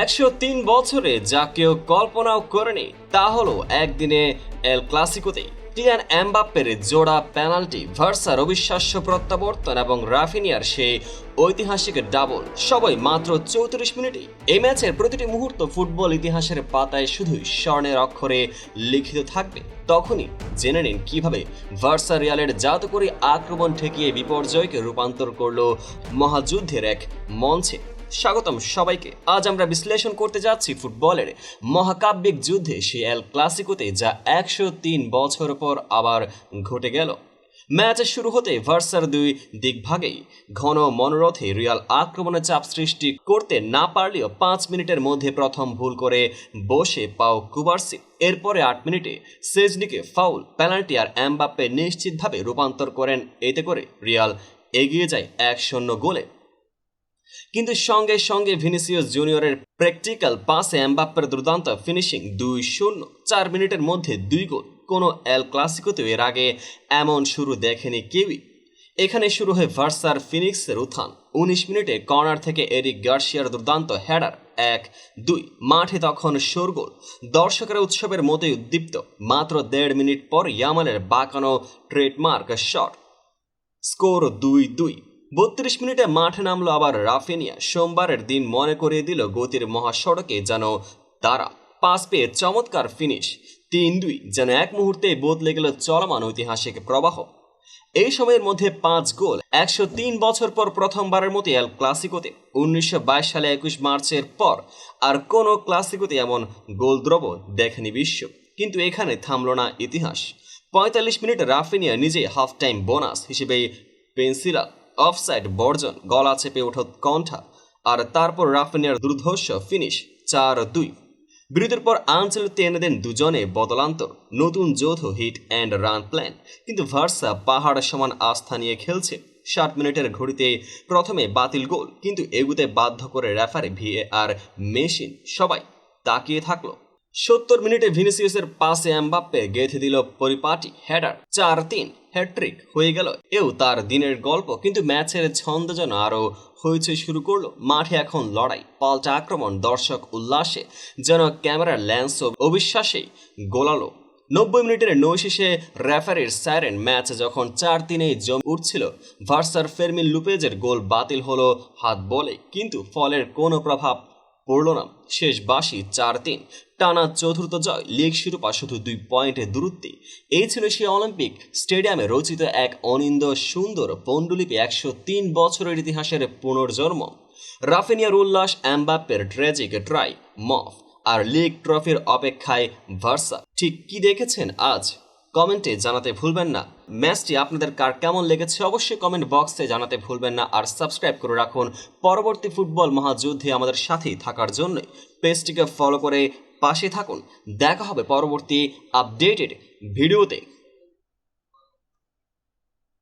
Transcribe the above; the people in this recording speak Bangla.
একশো তিন বছরে যা কেউ কল্পনাও করেনি, তা হলো একদিনে এল ক্লাসিকোতে টিয়ান এমবাপ্পের জোড়া পেনাল্টি ভার্সার অবিশ্বাস্য প্রত্যাবর্তন এবং রাফিনিয়ার সেই ঐতিহাসিক ডাবল সবাই মাত্র চৌত্রিশ মিনিটে। এই ম্যাচের প্রতিটি মুহূর্ত ফুটবল ইতিহাসের পাতায় শুধুই স্বর্ণের অক্ষরে লিখিত থাকবে। তখনই জেনে নিন কীভাবে ভার্সা রিয়ালের জাদুকরী আক্রমণ ঠেকিয়ে বিপর্যয়কে রূপান্তর করল মহাযুদ্ধের এক মঞ্চে। স্বাগতম সবাইকে। আজ আমরা বিশ্লেষণ করতে যাচ্ছি ফুটবলের মহাকাব্যিক যুদ্ধে সে এল ক্লাসিকোতে যা একশো তিন বছর পর আবার ঘটে গেল। ম্যাচ শুরু হতে ভার্সার দুই দিকভাগেই ঘন মনোরথে রিয়াল আক্রমণের চাপ সৃষ্টি করতে না পারলেও পাঁচ মিনিটের মধ্যে প্রথম ভুল করে বসে পাও কুবার্সি। এরপরে আট মিনিটে সেজনিকে ফাউল, পেনাল্টি আর এমবাপ্পে নিশ্চিতভাবে রূপান্তর করেন। এতে করে রিয়াল এগিয়ে যায় এক শূন্য গোলে। কিন্তু সঙ্গে সঙ্গে ভিনিসিয়াস জুনিয়রের প্র্যাকটিক্যাল পাসে এমবাপ্পের দুর্দান্ত ফিনিশিং দুই শূন্য। চার মিনিটের মধ্যে দুই গোল। কোনো এল ক্লাসিকোতেও এর আগে এমন শুরু দেখেনি কেউই। এখানে শুরু হয় ভার্সার ফিনিক্সের উত্থান। উনিশ মিনিটে কর্নার থেকে এরিক গার্সিয়ার দুর্দান্ত হেডার এক দুই। মাঠে তখন শোরগোল দর্শকেরা উৎসবের মতোই উদ্দীপ্ত। মাত্র দেড় মিনিট পর ইয়ামালের বাঁকানো ট্রেডমার্ক শট। স্কোর দুই দুই। বত্রিশ মিনিটে মাঠে নামলো আবার রাফিনিয়া। সোমবারের দিন মনে করিয়ে দিল গতির মহাসড়কে যেন তারা পাস পেয়ে চমৎকার ফিনিশ তিন দুই যেন এক মুহূর্তে বদলে গেল চলমান ঐতিহাসিক প্রবাহ। এই সময়ের মধ্যে পাঁচ গোল একশো তিন বছর পর প্রথমবারের মতো এল ক্লাসিকোতে উনিশশো বাইশ সালে একুশ মার্চের পর আর কোনো ক্লাসিকোতে এমন গোলদ্রব দেখেনি বিশ্ব। কিন্তু এখানে থামল না ইতিহাস। পঁয়তাল্লিশ মিনিট রাফিনিয়া নিজে হাফ টাইম বোনাস হিসেবে পেন্সিলা অফসাইড বর্জন, গলা চেপে ওঠত কণ্ঠা, আর তারপর রাফিনিয়ার দুর্ধর্ষ ফিনিশ চার দুই। বিরতির পর আঞ্চলিক এনে দেন দুজনে বদলান্তর, নতুন যৌথ হিট অ্যান্ড রান প্ল্যান কিন্তু ভার্সা পাহাড় সমান আস্থা নিয়ে খেলছে। ষাট মিনিটের ঘড়িতে প্রথমে বাতিল গোল, কিন্তু এগুতে বাধ্য করে রেফারি ভিএ আর মেশিন সবাই তাকিয়ে থাকল। সত্তর মিনিটে ভিনিসিয়াসের পাশে এমবাপ্পে গেঁথে দিল পরিপাটি হেডার চার তিন হ্যাট্রিক হয়ে গেল। এও তার দিনের গল্প, কিন্তু ম্যাচের ছন্দ যেন আরও হয়েছে শুরু করল। মাঠে এখন লড়াই, পাল্টা আক্রমণ, দর্শক উল্লাসে, যেন ক্যামেরার ল্যান্স অবিশ্বাসেই গোলালো। নব্বই মিনিটের নৌ শেষে রেফারির সাইরেন ম্যাচ যখন চার তিনেই জমে উঠছিল, ভার্সার ফেরমিন লুপেজের গোল বাতিল হলো হাত বলে, কিন্তু ফলের কোনো প্রভাব পড়ল না শেষ বাসি চার তিন। টানা চতুর্থ জয়। লিগ শিরোপা শুধু দুই পয়েন্টের দূরত্বে। এই ছিল সেই অলিম্পিক স্টেডিয়ামে রচিত এক অনিন্দ সুন্দর পণ্ডুলিপি একশো তিন বছরের ইতিহাসের পুনর্জন্ম। রাফিনিয়ার উল্লাস অ্যাম্বাপ্পের ট্র্যাজিক ট্রাই, মফ, আর লিগ ট্রফির অপেক্ষায় ভার্সা। ঠিক কি দেখেছেন আজ? কমেন্টে জানাতে ভুলবেন না। ম্যাচটি আপনাদের কার কেমন লেগেছে অবশ্যই কমেন্ট বক্সে জানাতে ভুলবেন না। আর সাবস্ক্রাইব করে রাখুন। পরবর্তী ফুটবল মহাযুদ্ধে আমাদের সাথেই থাকার জন্য পেজটিকে ফলো করে পাশে থাকুন। দেখা হবে পরবর্তী আপডেটেড ভিডিওতে।